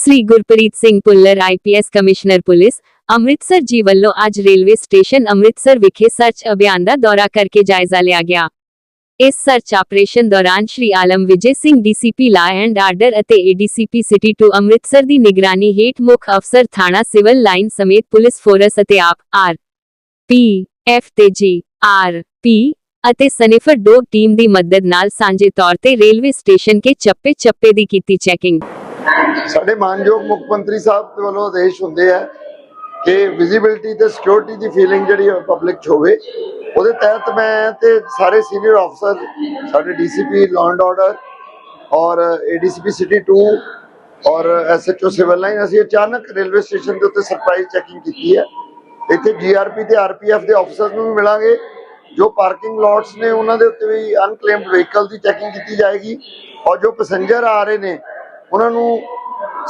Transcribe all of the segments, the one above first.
Shri Gurpreet Singh Pullar IPS commissioner police Amritsar ji ਵੱਲੋਂ ਅੱਜ railway station Amritsar ਵਿਖੇ search ਅਭਿਆਨ ਦਾ ਦੌਰਾ ਕਰਕੇ ਜਾਇਜ਼ਾ ਲਿਆ ਗਿਆ ਇਸ ਸਰਚ ਆਪਰੇਸ਼ਨ ਦੌਰਾਨ Shri Alam Vijay Singh DCP law and order ਅਤੇ ਏਡੀਸੀਪੀ ਸਿਟੀ 2 ਅੰਮ੍ਰਿਤਸਰ ਦੀ ਨਿਗਰਾਨੀ ਹੇਠ ਮੁੱਖ ਅਫਸਰ ਥਾਣਾ ਸਿਵਲ ਲਾਈਨ ਸਮੇਤ ਪੁਲਿਸ ਫੋਰਸ ਅਤੇ ਆਪ ਆਰ ਪੀ ਐਫ ਤੇ ਜੀ ਆਰ ਪੀ ਅਤੇ ਸਨਿਫਰ ਡੋਗ ਟੀਮ ਦੀ ਮਦਦ ਨਾਲ ਸਾਂਝੇ ਤੌਰ ਤੇ ਰੇਲਵੇ ਸਟੇਸ਼ਨ ਕੇ ਚੱਪੇ ਚੱਪੇ ਦੀ ਕੀਤੀ ਚੈਕਿੰਗ ਸਾਡੇ ਮਾਨਯੋਗ ਮੁੱਖ ਮੰਤਰੀ ਸਾਹਿਬ ਦੇ ਵੱਲੋਂ ਆਦੇਸ਼ ਹੁੰਦੇ ਆ ਕਿ ਵਿਜ਼ਿਬਿਲਟੀ ਤੇ ਸਿਕਿਉਰਿਟੀ ਦੀ ਫੀਲਿੰਗ ਜਿਹੜੀ ਪਬਲਿਕ 'ਚ ਹੋਵੇ। ਉਹਦੇ ਤਹਿਤ ਮੈਂ ਤੇ ਸਾਰੇ ਸੀਨੀਅਰ ਅਫਸਰ ਸਾਡੇ ਡੀਸੀਪੀ ਲਾਅ ਐਂਡ ਆਰਡਰ ਔਰ ਏਡੀਸੀਪੀ ਸਿਟੀ 2 ਔਰ ਐਸਐਚਓ ਸਿਵਲ ਲਾਈਨ ਅਸੀਂ ਅਚਾਨਕ ਰੇਲਵੇ ਸਟੇਸ਼ਨ ਦੇ ਉੱਤੇ ਸਰਪ੍ਰਾਈਜ਼ ਚੈਕਿੰਗ ਕੀਤੀ ਹੈ ਇੱਥੇ ਜੀਆਰਪੀ ਤੇ ਆਰਪੀਐਫ ਦੇ ਅਫਸਰ ਨੂੰ ਵੀ ਮਿਲਾਂਗੇ, ਜੋ ਪਾਰਕਿੰਗ ਲੋਟਸ ਨੇ ਉਹਨਾਂ ਦੇ ਉੱਤੇ ਵੀ ਅਨਕਲੇਮਡ ਵਹੀਕਲ ਦੀ ਚੈਕਿੰਗ ਕੀਤੀ ਜਾਏਗੀ ਔਰ ਜੋ ਪੈਸੇਂਜਰ ਆ ਰਹੇ ਨੇ ਉਹਨਾਂ ਨੂੰ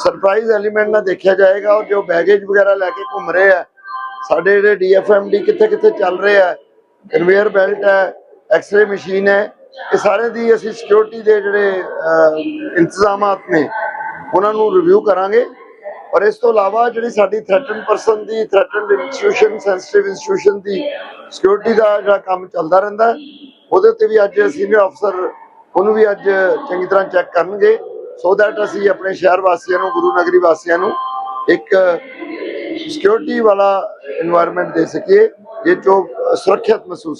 ਸਰਪ੍ਰਾਈਜ਼ ਐਲੀਮੈਂਟ ਨਾਲ ਦੇਖਿਆ ਜਾਏਗਾ ਔਰ ਜੋ ਬੈਗੇਜ ਵਗੈਰਾ ਲੈ ਕੇ ਘੁੰਮ ਰਹੇ ਆ, ਸਾਡੇ ਜਿਹੜੇ ਡੀਐਫਐਮਡੀ ਕਿੱਥੇ ਕਿੱਥੇ ਚੱਲ ਰਹੇ ਆ ਕਨਵੇਅਰ ਬੈਲਟ ਹੈ ਐਕਸ-ਰੇ ਮਸ਼ੀਨ ਹੈ, ਇਹ ਸਾਰੇ ਦੀ ਅਸੀਂ ਸਿਕਿਉਰਿਟੀ ਦੇ ਜਿਹੜੇ ਇੰਤਜ਼ਾਮਾਤ ਨੇ, ਉਹਨਾਂ ਨੂੰ ਰਿਵਿਊ ਕਰਾਂਗੇ। ਔਰ ਇਸ ਤੋਂ ਇਲਾਵਾ ਜਿਹੜੀ ਸਾਡੀ ਥ੍ਰੈਟਨ ਪਰਸਨ ਦੀ ਥ੍ਰੈਟਨਡ ਇੰਸਟੀਟਿਊਸ਼ਨ ਸੈਂਸਿਟਿਵ ਇੰਸਟੀਟਿਊਸ਼ਨ ਦੀ ਸਿਕਿਉਰਿਟੀ ਦਾ ਜਿਹੜਾ ਕੰਮ ਚੱਲਦਾ ਰਹਿੰਦਾ, ਉਹਦੇ ਉੱਤੇ ਵੀ ਅੱਜ ਸੀਨੀਅਰ ਅਫਸਰ ਉਹਨੂੰ ਵੀ ਅੱਜ ਚੰਗੀ ਤਰ੍ਹਾਂ ਚੈੱਕ ਕਰਨਗੇ। ਸੋ ਦੈਟ ਅਸੀਂ ਆਪਣੇ ਸ਼ਹਿਰ ਵਾਸੀਆਂ ਨੂੰ, ਗੁਰੂ ਨਗਰੀ ਵਾਸੀਆਂ ਨੂੰ ਇੱਕ ਸਿਕਿਉਰਿਟੀ ਵਾਲਾ এনवायरमेंट ਦੇ ਸਕੀਏ ਜੇ ਜੋ ਸੁਰੱਖਿਅਤ ਮਹਿਸੂਸ